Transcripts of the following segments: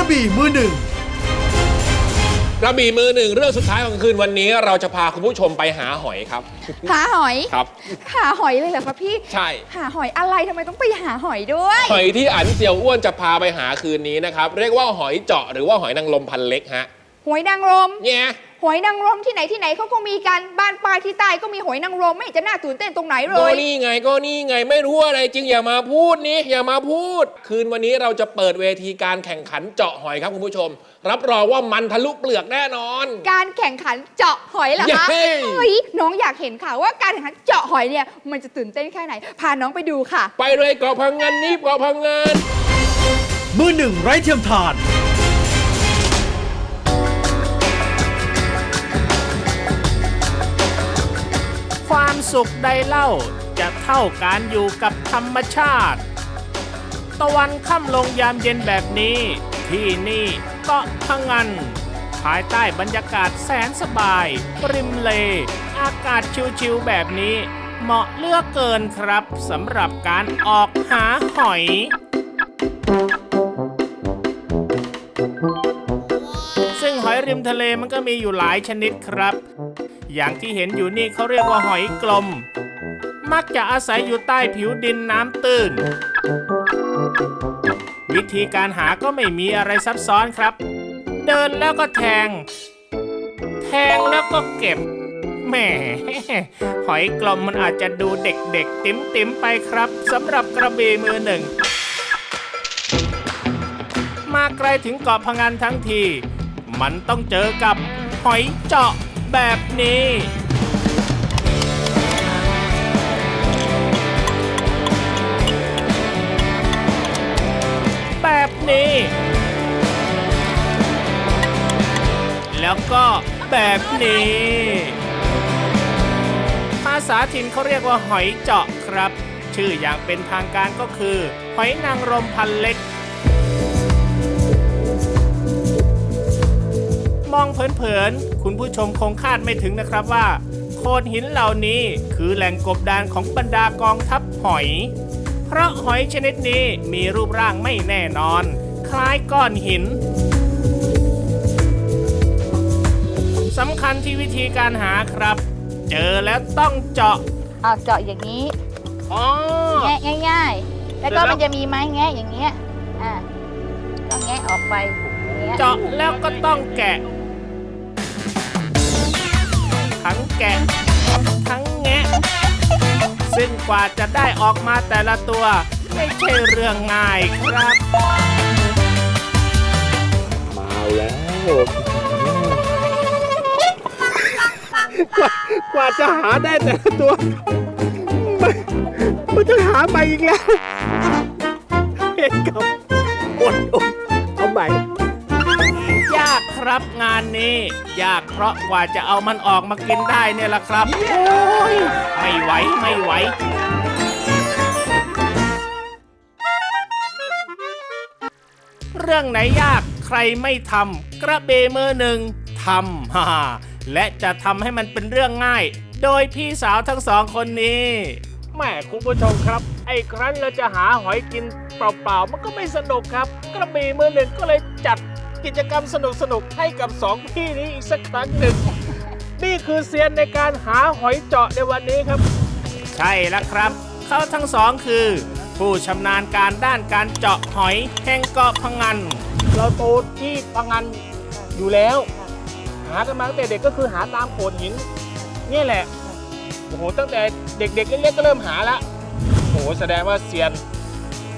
ระบี่มือหนึ่ง กระบี่มือหนึ่งเรื่องสุดท้ายของคืนวันนี้เราจะพาคุณผู้ชมไปหาหอยครับ หาหอยครับ หาหอยเลยเหรอคะพี่ ใช่ หาหอยอะไรทำไมต้องไปหาหอยด้วย หอยที่อันเซียวอ้วนจะพาไปหาคืนนี้นะครับ เรียกว่าหอยเจาะหรือว่าหอยนางรมพันเล็กฮะหอยนางรมเนี่ย หอยนางรมที่ไหนที่ไหนเขาก็มีกันบ้านปลายที่ใต้ก็มีหอยนางรมไม่เห็นจะน่าตื่นเต้นตรงไหนเลก็ย นี่ไงก็นี่ไงไม่รู้อะไรจริงอย่ามาพูดนี่อย่ามาพูด คืนวันนี้เราจะเปิดเวทีการแข่งขันเจาะหอยครับคุณผู้ชม รับรองว่ามันทะลุเปลือกแน่นอน การแข่งขันเจาะหอยเหรอคะเย้ เฮ้ยน้องอยากเห็นค่ะว่าการแข่งขันเจาะหอยเนี่ยมันจะตื่นเต้นแค่ไหน พาน้องไปดูค่ะ ไปเลยเกาะพังงานนี่เกาะพังงาน มือหนึ่งไร้เทียมทาน ความสุขใดเล่าจะเท่าการอยู่กับธรรมชาติ ตะวันค่ำลงยามเย็นแบบนี้ ที่นี่เกาะพังงัน ภายใต้บรรยากาศแสนสบาย ริมเล อากาศชิวๆแบบนี้ เหมาะเลือกเกินครับสำหรับการออกหาหอยซึ่งหอยริมทะเลมันก็มีอยู่หลายชนิดครับ อย่างที่เห็นอยู่นี่เขาเรียกว่าหอยกลม มักจะอาศัยอยู่ใต้ผิวดินน้ำตื้น วิธีการหาก็ไม่มีอะไรซับซ้อนครับ เดินแล้วก็แทง แทงแล้วก็เก็บแหมหอยกลมมันอาจจะดูเด็กๆ ติ๋มๆไปครับสำหรับกระบี่มือหนึ่ง มาไกลถึงเกาะพงันทั้งที มันต้องเจอกับหอยเจาะ แบบนี้แบบนี้ แล้วก็แบบนี้ ภาษาถิ่นเขาเรียกว่าหอยเจาะครับ ชื่ออย่างเป็นทางการก็คือ หอยนางรมพันเล็ก เผินๆ คุณผู้ชมคงคาดไม่ถึงนะครับว่าโขดหินเหล่านี้คือแหล่งกบดานของบรรดากองทัพหอย เพราะหอยชนิดนี้มีรูปร่างไม่แน่นอน คล้ายก้อนหินสำคัญที่วิธีการหาครับ เจอแล้วต้องเจาะเอาเจาะอย่างนี้อ๋อ แงะง่าย ๆ แล้วก็เสร็จแล้วมันจะมีไม้แงะอย่างเงี้ยอ่าก็แงะออกไปอย่างเงี้ย เจาะแล้วก็ต้องแกะ ทั้งแกะ ทั้งแงะ ซึ่งกว่าจะได้ออกมาแต่ละตัว ไม่ใช่เรื่องง่ายครับ มาแล้วกว่าจะหาได้แต่ละตัว มันมันจะหาใหม่อีกแล้วเห็นกับ ครับ งานนี้ ยากเพราะกว่าจะเอามันออกมากินได้เนี่ยแหละครับ โอ้ยไม่ไหวไม่ไหว เรื่องไหนยากใครไม่ทำกระเบมือหนึ่งทำฮ่าฮ่าและจะทำให้มันเป็นเรื่องง่าย โดยพี่สาวทั้งสองคนนี้แม่คุณผู้ชมครับ ไอ้ครั้นเราจะหาหอยกินเปล่าๆ มันก็ไม่สนุกครับ กระบี่มือหนึ่งก็เลยจัด กิจกรรมสนุกๆให้กับสองพี่นี้อีกสักครั้งหนึ่ง นี่คือเซียนในการหาหอยเจาะในวันนี้ครับ ใช่แล้วครับ เขาทั้งสองคือ ผู้ชำนาญการด้านการเจาะหอยแห่งเกาะพังงันเราโตที่พังงานอยู่แล้ว หากันมาตั้งแต่เด็กก็คือหาตามโขดหินนี่แหละโอ้โหตั้งแต่เด็กๆเล็กๆก็เริ่มหาละโอ้โหแสดงว่าเซียน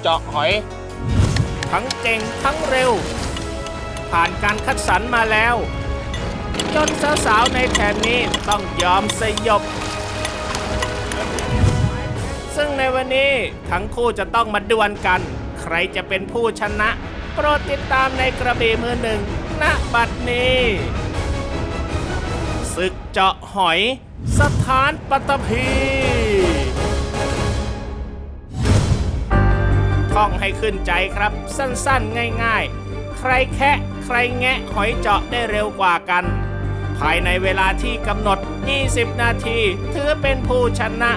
เจาะหอย ทั้งเก่งทั้งเร็ว ผ่านการคัดสรรมาแล้ว จนสาวๆในแถบนี้ต้องยอมสยบ ซึ่งในวันนี้ทั้งคู่จะต้องมาดวลกัน ใครจะเป็นผู้ชนะ โปรดติดตามในกระบี่มือหนึ่งณบัดนี้ศึกเจาะหอย สถานปัตตภีท่องให้ขึ้นใจครับสั้นๆ ง่ายๆ ใครแคะ ใครแงะหอยเจาะได้เร็วกว่ากัน ภายในเวลาที่กำหนด 20 นาที ถือเป็นผู้ชนะ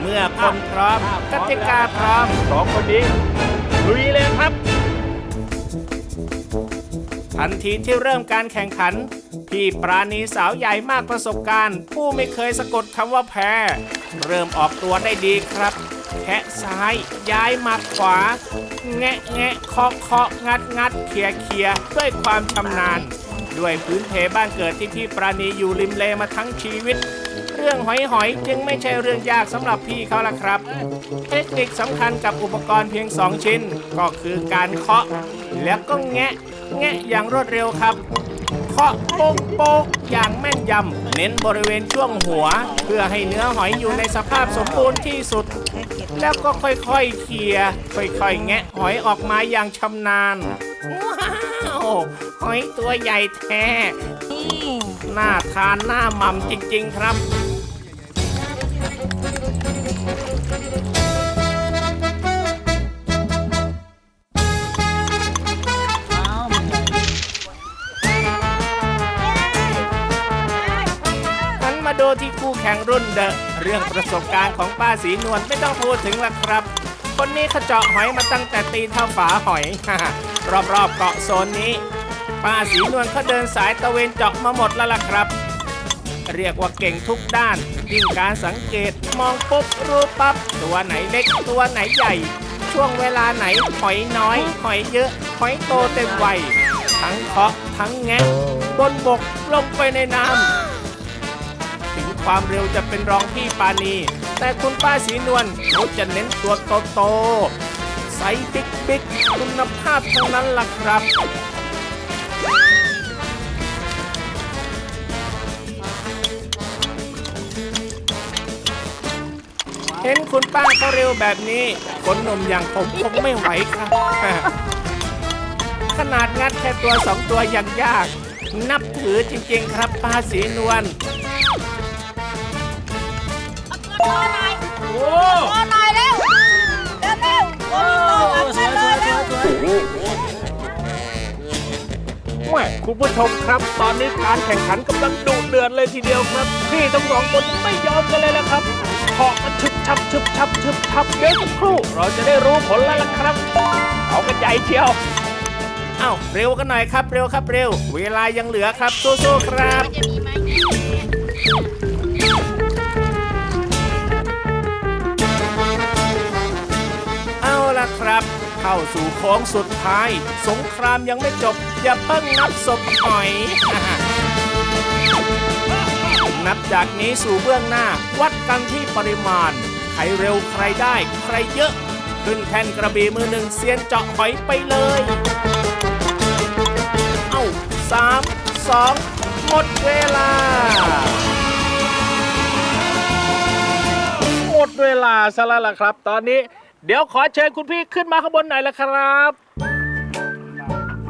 เมื่อคนพร้อมกติกาพร้อม สองคนนี้ลุยเลยครับ ทันทีที่เริ่มการแข่งขัน พี่ปราณีสาวใหญ่มากประสบการณ์ ผู้ไม่เคยสะกดคำว่าแพ้ เริ่มออกตัวได้ดีครับแคะซ้าย ย้ายมาขวา แงะแงะเคาะเคาะงัดงัดเขี่ยเขี่ยด้วยความชำนาญ ด้วยพื้นเพบ้านเกิดที่พี่ปราณีอยู่ริมเลมาทั้งชีวิต เรื่องหอยหอยจึงไม่ใช่เรื่องยากสำหรับพี่เขาละครับ เทคนิคสำคัญกับอุปกรณ์เพียง2ชิ้น ก็คือการเคาะ แล้วก็แงะ แงะอย่างรวดเร็วครับ เคาะโป๊กโป๊กอย่างแม่นยำ เน้นบริเวณช่วงหัว เพื่อให้เนื้อหอยอยู่ในสภาพสมบูรณ์ที่สุด แล้วก็ค่อยๆเขี่ยค่อยๆ แงะหอยออกมาอย่างชำนาญว้าวหอยตัวใหญ่แท้น่าทานน่าหม่ำจริงๆครับ แข่งรุ่นเดอะเรื่องประสบการณ์ของป้าสีนวลไม่ต้องพูดถึงละครับ คนนี้เขาเจาะหอยมาตั้งแต่ตีเท่าฝาหอย รอบๆเกาะโซนนี้ ป้าสีนวลเขาเดินสายตะเวนเจาะมาหมดแล้วล่ะครับ เรียกว่าเก่งทุกด้านยิ่งการสังเกตมองปุ๊บรู้ปั๊บตัวไหนเล็กตัวไหนใหญ่ ช่วงเวลาไหนหอยน้อย หอยเยอะ หอยโตเต็มวัยทั้งเคาะทั้งแงะบนบกลงไปในน้ำ ความเร็วจะเป็นรองพี่ปานี แต่คุณป้าสีนวลเขาจะเน้นตัวโตๆไซส์บิ๊กบิ๊กคุณภาพทั้งนั้นล่ะครับเห็นคุณป้าเขาเร็วแบบนี้คนหนุ่มอย่างผมคงไม่ไหวครับ ขนาดงัดแค่ตัวสองตัวยังยาก นับถือจริงๆครับป้าสีนวล คุณผู้ชมครับ ตอนนี้การแข่งขันกำลังดุเดือดเลยทีเดียวครับ พี่ทั้งสองคนไม่ยอมกันเลยละครับเกาะกันชึบชับชึบชับชึบชับเดี๋ยวสักครู่ เราจะได้รู้ผลแล้วล่ะครับ เอากันใหญ่เชียวเอ้าเร็วกันหน่อยครับเร็วครับเร็ว เวลายังเหลือครับสู้ๆครับ จะมีไหมเอาละครับ เข้าสู่โค้งสุดท้าย สงครามยังไม่จบ อย่าเพิ่งนับศพหอย นับจากนี้สู่เบื้องหน้า วัดกันที่ปริมาณ ใครเร็วใครได้ ใครเยอะ ขึ้นแท่นกระบี่มือหนึ่งเซียนเจาะหอยไปเลย เอ้าสามสองหมดเวลาหมดเวลาซะแล้วล่ะครับ ตอนนี้ เดี๋ยวขอเชิญคุณพี่ขึ้นมาข้างบนหน่อยละครับ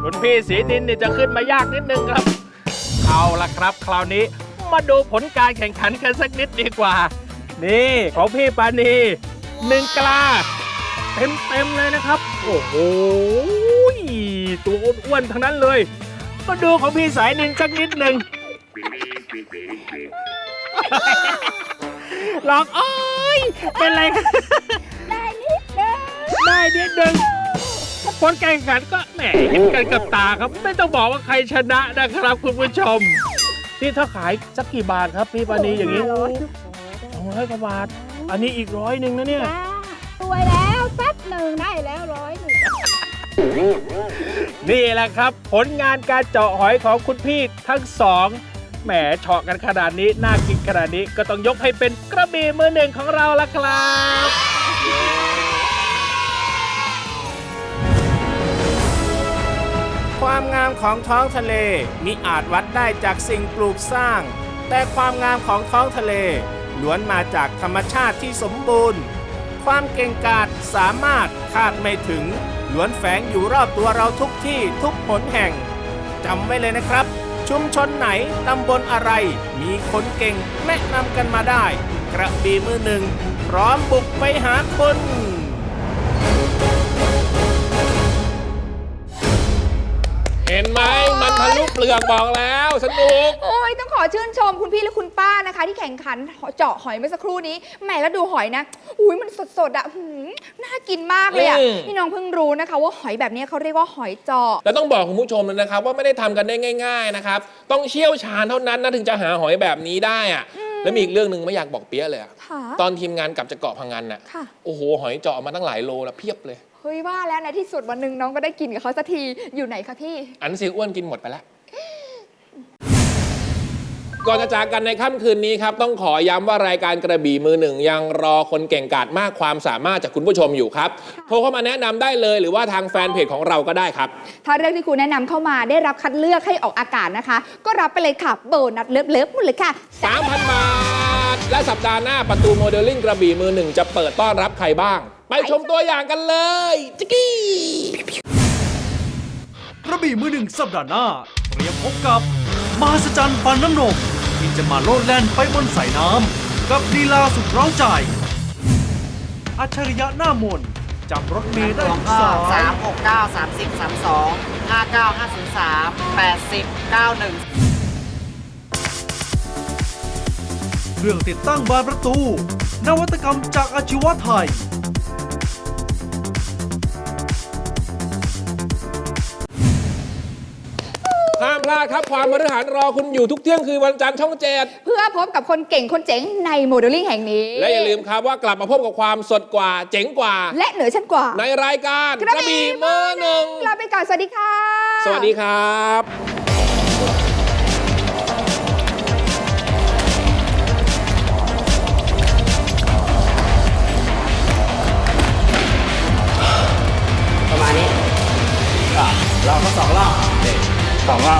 คุณพี่สีดินนี่จะขึ้นมายากนิดนึงครับ เอาละครับ คราวนี้มาดูผลการแข่งขันกันสักนิดดีกว่า นี่ของพี่ปานีหนึ่งกลาเต็มเต็มๆเลยนะครับ โอ้โหตัวอ้วนๆทั้งนั้นเลย มาดูของพี่สายนินสักนิดหนึ่งลองโอ้ยเป็นไร ได้นิดนึงผลการแข่งขันก็แหมเห็นกันกับตาครับ ไม่ต้องบอกว่าใครชนะนะครับ คุณผู้ชม นี่ถ้าขายสักกี่บาทครับพี่ปานีอย่างนี้สองร้อยกว่าบาท อันนี้อีกร้อยหนึ่งนะเนี่ยจ้าสวยแล้วแป๊บหนึ่งได้แล้วร้อยหนึ่งนี่แหละครับ ผลงานการเจาะหอยของคุณพี่ทั้งสองแหมเฉาะกันขนาดนี้น่ากินขนาดนี้ก็ต้องยกให้เป็นกระบี่มือหนึ่งของเราละครับ ความงามของท้องทะเลมิอาจวัดได้จากสิ่งปลูกสร้าง แต่ความงามของท้องทะเลล้วนมาจากธรรมชาติที่สมบูรณ์ ความเก่งกาจสามารถคาดไม่ถึงล้วนแฝงอยู่รอบตัวเราทุกที่ทุกหนแห่งจำไว้เลยนะครับ ชุมชนไหนตำบลอะไร มีคนเก่งแนะนำกันมาได้ กระบี่มือหนึ่ง พร้อมบุกไปหาคน เห็นไหมมันทะลุเปลือกบอกแล้วสนุก โอ้ยต้องขอชื่นชมคุณพี่และคุณป้านะคะ ที่แข่งขันเจาะหอยเมื่อสักครู่นี้แหมแล้วดูหอยนะ อุ้ยมันสดๆอะหืมน่ากินมากเลยอะอืม นี่น้องเพิ่งรู้นะคะ ว่าหอยแบบนี้เขาเรียกว่าหอยเจาะ แล้วต้องบอกคุณผู้ชมเลยนะครับว่าไม่ได้ทำกันได้ง่าย ๆนะครับ ต้องเชี่ยวชาญเท่านั้นนะถึงจะหาหอยแบบนี้ได้อะแล้วมีอีกเรื่องหนึ่งไม่อยากบอกเปี้ยเลยอะค่ะ ตอนทีมงานกลับจากเกาะพังงานน่ะค่ะ โอ้โหหอยเจาะมาตั้งหลายโลแล้วเพียบเลย เฮ้ยว่าแล้วในที่สุดวันหนึ่งน้องก็ได้กินกับเขาสักทีอยู่ไหนคะพี่ อันซีอ้วนกินหมดไปแล้ว ก่อนจะจากกันในค่ำคืนนี้ครับ ต้องขอย้ำว่ารายการกระบี่มือหนึ่ง ยังรอคนเก่งกาจมากความสามารถจากคุณผู้ชมอยู่ครับ โทรเข้ามาแนะนำได้เลยหรือว่าทางแฟนเพจของเราก็ได้ครับ ถ้าเรื่องที่คุณแนะนำเข้ามาได้รับคัดเลือกให้ออกอากาศนะคะ ก็รับไปเลยค่ะโบนัสเลิฟๆหมดเลยค่ะ3,000 บาท และสัปดาห์หน้าประตูโมเดลลิ่งกระบี่มือหนึ่งจะเปิดต้อนรับใครบ้าง ไปชมตัวอย่างกันเลยจิกกี้กระบี่มือหนึ่งสัปดาห์หน้าเตรียมพบกับมหัศจรรย์ฟันน้ำนมที่จะมาโลดแล่นไปบนสายน้ำกับลีลาสุดเร้าใจ อัจฉริยะหน้ามนต์จำรถเมล์ได้หลวงทุกก็สาสายมหกเก้าสามสิบสามสองห้าเก้าห้าศูนย์สามแปดสิบเก้าหนึ่งเครื่องติดตั้งบานประตู นวัตกรรมจากอาชีวะไทย ลาดครับ ความมฤหันรอคุณอยู่ทุกเที่ยงคือวันจันทร์ช่องเจ็ดเพื่อพบกับคนเก่งคนเจ๋งในโมเดลลิ่งแห่งนี้ และอย่าลืมครับว่ากลับมาพบกับความสดกว่าเจ๋งกว่า และเหนือชั้นกว่า ในรายการกระบี่มือหนึ่งลาไปก่อนสวัสดีค่ะ สวัสดีครับประมาณนี้เราก็สองรอบ